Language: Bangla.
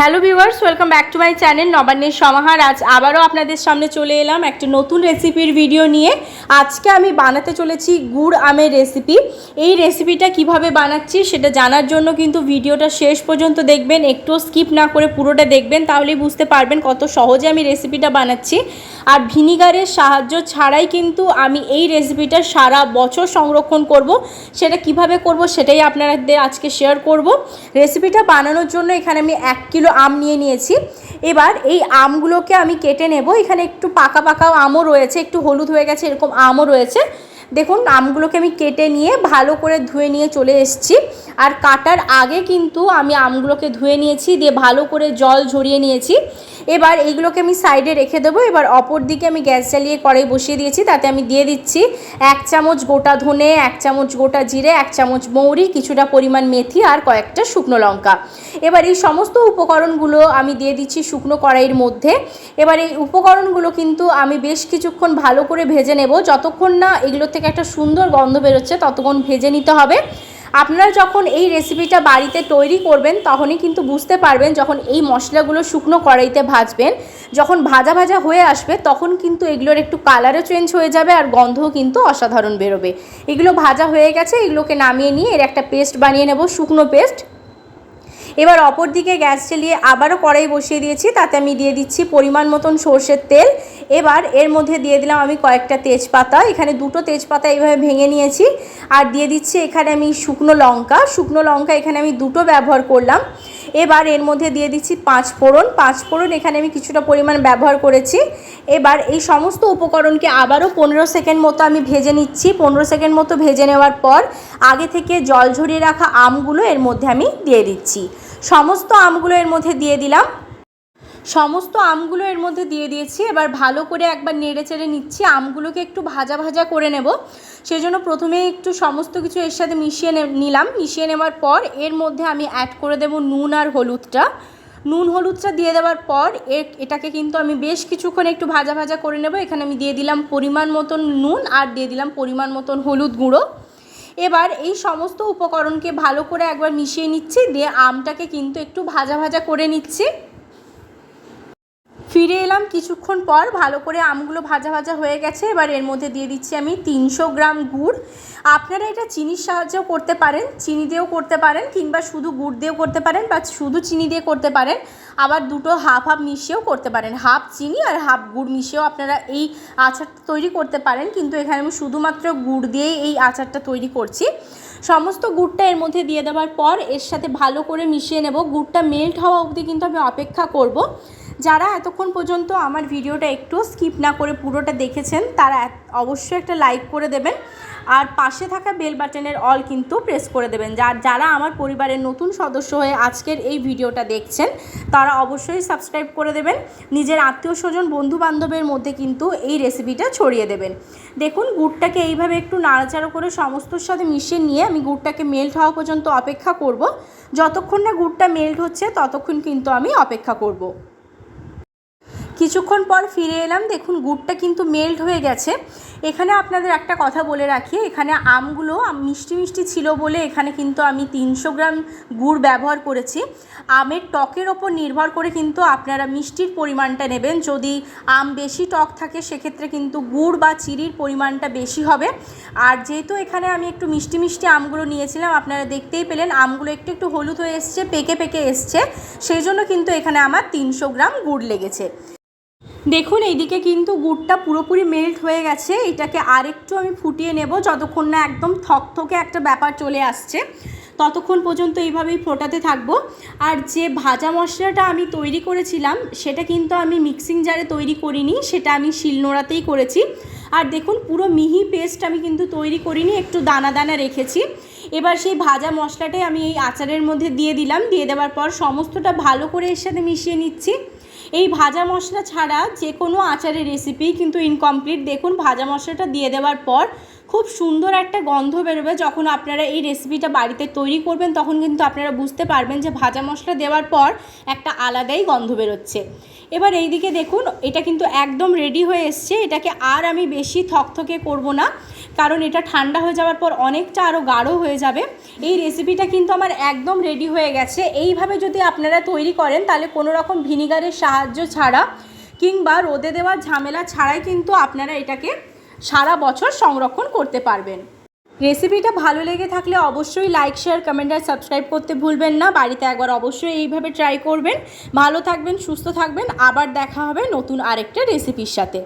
Hello viewers welcome back to my channel নবান্নের সমাহার আজ আবারও আপনাদের সামনে চলে এলাম একটা নতুন রেসিপির ভিডিও নিয়ে। আজকে আমি বানাতে চলেছি গুড় আমের রেসিপি এই রেসিপিটা কীভাবে বানাচ্ছি সেটা জানার জন্য কিন্তু ভিডিওটা শেষ পর্যন্ত দেখবেন, একটু স্কিপ না করে পুরোটা দেখবেন, তাহলেই বুঝতে পারবেন কত সহজে আমি রেসিপিটা বানাচ্ছি। আর ভিনিগারের সাহায্য ছাড়াই কিন্তু আমি এই রেসিপিটা সারা বছর সংরক্ষণ করব। সেটা কীভাবে করব সেটাই আপনাদের আজকে শেয়ার করব। রেসিপিটা বানানোর জন্য এখানে আমি এক কিলো আম নিয়ে নিয়েছি। এবার এই আমগুলোকে আমি কেটে নেব। এখানে একটু পাকা পাকা আমও রয়েছে, একটু হলুদ হয়ে গেছে, এরকম আমও রয়েছে। দেখুন, আমগুলোকে আমি কেটে নিয়ে ভালো করে ধুয়ে নিয়ে চলে এসেছি। আর কাটার আগে কিন্তু আমি আমগুলোকে ধুয়ে নিয়েছি, দিয়ে ভালো করে জল ঝরিয়ে নিয়েছি। এবার এইগুলোকে আমি সাইডে রেখে দেবো। এবার অপর দিকে আমি গ্যাস জ্বালিয়ে কড়াই বসিয়ে দিয়েছি, তাতে আমি দিয়ে দিচ্ছি এক চামচ গোটা ধনে, এক চামচ গোটা জিরে, এক চামচ মৌরি, কিছুটা পরিমাণ মেথি আর কয়েকটা শুকনো লঙ্কা। এবার এই সমস্ত উপকরণগুলো আমি দিয়ে দিচ্ছি শুকনো কড়াইয়ের মধ্যে। এবার এই উপকরণগুলো কিন্তু আমি বেশ কিছুক্ষণ ভালো করে ভেজে নেব। যতক্ষণ না এগুলো থেকে একটা সুন্দর গন্ধ বেরোচ্ছে, ততক্ষণ ভেজে নিতে হবে। আপনারা যখন এই রেসিপিটা বাড়িতে তৈরি করবেন, তখনই কিন্তু বুঝতে পারবেন যখন এই মশলাগুলো শুকনো কড়াইতে ভাজবেন, যখন ভাজা ভাজা হয়ে আসবে, তখন কিন্তু এগুলোর একটু কালারও চেঞ্জ হয়ে যাবে আর গন্ধও কিন্তু অসাধারণ বেরোবে। এগুলো ভাজা হয়ে গেছে, এগুলোকে নামিয়ে নিয়ে এর একটা পেস্ট বানিয়ে নেব, শুকনো পেস্ট এবার অপর দিকে গ্যাস চালিয়ে আবারও কড়াই বসিয়ে দিয়েছি, তাতে আমি দিয়ে দিচ্ছি পরিমাণ মতন সর্ষের তেল এবার এর মধ্যে দিয়ে দিলাম আমি কয়েকটা তেজপাতা। এখানে দুটো তেজপাতা এইভাবে ভেঙে নিয়েছি। আর দিয়ে দিচ্ছি এখানে আমি শুকনো লঙ্কা। শুকনো লঙ্কা এখানে আমি দুটো ব্যবহার করলাম। এবার এর মধ্যে দিয়ে দিচ্ছি পাঁচ ফোড়ন। পাঁচ ফোড়ন এখানে আমি কিছুটা পরিমাণ ব্যবহার করেছি। এবার এই সমস্ত উপকরণকে আবারও পনেরো সেকেন্ড মতো আমি ভেজে নিচ্ছি। পনেরো সেকেন্ড মতো ভেজে নেওয়ার পর আগে থেকে জল ঝরিয়ে রাখা আমগুলো এর মধ্যে আমি দিয়ে দিচ্ছি। সমস্ত আমগুলো এর মধ্যে দিয়ে দিলাম। সমস্ত আমগুলো এর মধ্যে দিয়ে দিয়েছি। এবার ভালো করে একবার নেড়ে চেড়ে নিচ্ছি। আমগুলোকে একটু ভাজা ভাজা করে নেব। সেই জন্য প্রথমে একটু সমস্ত কিছু এর সাথে মিশিয়ে নিলাম। মিশিয়ে নেওয়ার পর এর মধ্যে আমি অ্যাড করে দেব নুন আর হলুদটা। নুন হলুদটা দিয়ে দেওয়ার পর এটাকে কিন্তু আমি বেশ কিছুক্ষণ একটু ভাজা ভাজা করে নেব। এখানে আমি দিয়ে দিলাম পরিমাণ মতন নুন আর দিয়ে দিলাম পরিমাণ মতন হলুদ গুঁড়ো। এবার এই সমস্ত উপকরণকে ভালো করে একবার মিশিয়ে নিচ্ছি। দিয়ে আমটাকে কিন্তু একটু ভাজা ভাজা করে নিচ্ছি। ফিরে এলাম কিছুক্ষণ পর, ভালো করে আমগুলো ভাজা ভাজা হয়ে গেছে। এবার এর মধ্যে দিয়ে দিচ্ছি আমি তিনশো গ্রাম গুড়। আপনারা এটা চিনির সাহায্যেও করতে পারেন, চিনি দিয়েও করতে পারেন, কিংবা শুধু গুড় দিয়েও করতে পারেন, বা শুধু চিনি দিয়ে করতে পারেন। আবার দুটো হাফ হাফ মিশিয়েও করতে পারেন। হাফ চিনি আর হাফ গুড় মিশিয়েও আপনারা এই আচারটা তৈরি করতে পারেন। কিন্তু এখানে আমি শুধুমাত্র গুড় দিয়েই এই আচারটা তৈরি করছি। সমস্ত গুড়টা এর মধ্যে দিয়ে দেওয়ার পর, এর সাথে ভালো করে মিশিয়ে নেব। গুড়টা মেল্ট হওয়া অবধি কিন্তু আমি অপেক্ষা করব। যারা এতক্ষণ পর্যন্ত আমার ভিডিওটা একটু স্কিপ না করে পুরোটা দেখেছেন, তারা অবশ্যই একটা লাইক করে দেবেন। আর পাশে থাকা বেল বাটনের অল কিন্তু প্রেস করে দেবেন। যার, যারা আমার পরিবারের নতুন সদস্য হয়ে আজকের এই ভিডিওটা দেখছেন, তারা অবশ্যই সাবস্ক্রাইব করে দেবেন। নিজের আত্মীয় স্বজন বন্ধু বান্ধবের মধ্যে কিন্তু এই রেসিপিটা ছড়িয়ে দেবেন। দেখুন, গুড়টাকে এইভাবে একটু নাড়াচাড়া করে সমস্তর সাথে মিশিয়ে নিয়ে আমি গুড়টাকে মেল্ট হওয়া পর্যন্ত অপেক্ষা করব। যতক্ষণ না গুড়টা মেল্ট হচ্ছে, ততক্ষণ কিন্তু আমি অপেক্ষা করব। কিছুক্ষণ পর ফিরে এলাম। দেখুন, গুড়টা কিন্তু মেল্ট হয়ে গেছে। এখানে আপনাদের একটা কথা বলে রাখি, এখানে আমগুলো মিষ্টি মিষ্টি ছিল বলে এখানে কিন্তু আমি তিনশো গ্রাম গুড় ব্যবহার করেছি। আমের টকের ওপর নির্ভর করে কিন্তু আপনারা মিষ্টির পরিমাণটা নেবেন। যদি আম বেশি টক থাকে, সেক্ষেত্রে কিন্তু গুড় বা চিনির পরিমাণটা বেশি হবে। আর যেহেতু এখানে আমি একটু মিষ্টি মিষ্টি আমগুলো নিয়েছিলাম, আপনারা দেখতেই পেলেন, আমগুলো একটু একটু হলুদ হয়ে এসছে, পেকে পেকে এসছে। সেই জন্য কিন্তু এখানে আমার তিনশো গ্রাম গুড় লেগেছে। দেখুন, এইদিকে কিন্তু গুড়টা পুরোপুরি মেল্ট হয়ে গেছে। এটাকে আরেকটু আমি ফুটিয়ে নেব যতক্ষণ না একদম থকথকে একটা ব্যাপার চলে আসছে। ততক্ষণ পর্যন্ত এইভাবেই ফোটাতে থাকব। আর যে ভাজা মশলাটা আমি তৈরি করেছিলাম, সেটা কিন্তু আমি মিক্সিং জারে তৈরি করিনি, সেটা আমি শিলনোড়াতেই করেছি। আর দেখুন, পুরো মিহি পেস্ট আমি কিন্তু তৈরি করিনি, একটু দানা দানা রেখেছি। এবার সেই ভাজা মশলাটাই আমি এই আচারের মধ্যে দিয়ে দিলাম। দিয়ে দেওয়ার পর সমস্তটা ভালো করে এর সাথে মিশিয়ে নিচ্ছি। এই ভাজা মশলা ছাড়া যে কোনো আচারের রেসিপি কিন্তু ইনকমপ্লিট দেখুন, ভাজা মশলাটা দিয়ে দেওয়ার পর খুব সুন্দর একটা গন্ধ বেরোবে যখন আপনারা এই রেসিপিটা বাড়িতে তৈরি করবেন, তখন কিন্তু আপনারা বুঝতে পারবেন যে ভাজা মশলা দেওয়ার পর একটা আলাদাই গন্ধ বেরোচ্ছে। এবার এই দিকে দেখুন, এটা কিন্তু একদম রেডি হয়ে এসছে। এটাকে আর আমি বেশি থকথকে করব না, কারণ এটা ঠান্ডা হয়ে যাওয়ার পর অনেকটা আরও গাঢ় হয়ে যাবে। এই রেসিপিটা কিন্তু আমার একদম রেডি হয়ে গেছে। এইভাবে যদি আপনারা তৈরি করেন, তাহলে কোনো রকম ভিনিগারের সাহায্য ছাড়া কিংবা রোদে দেওয়ার ঝামেলা ছাড়াই কিন্তু আপনারা এটাকে সারা বছর সংরক্ষণ করতে পারবেন। রেসিপিটা ভালো লেগে থাকলে অবশ্যই লাইক, শেয়ার, কমেন্ট আর সাবস্ক্রাইব করতে ভুলবেন না। বাড়িতে একবার অবশ্যই এইভাবে ট্রাই করবেন। ভালো থাকবেন, সুস্থ থাকবেন। আবার দেখা হবে নতুন আরেকটা রেসিপির সাথে।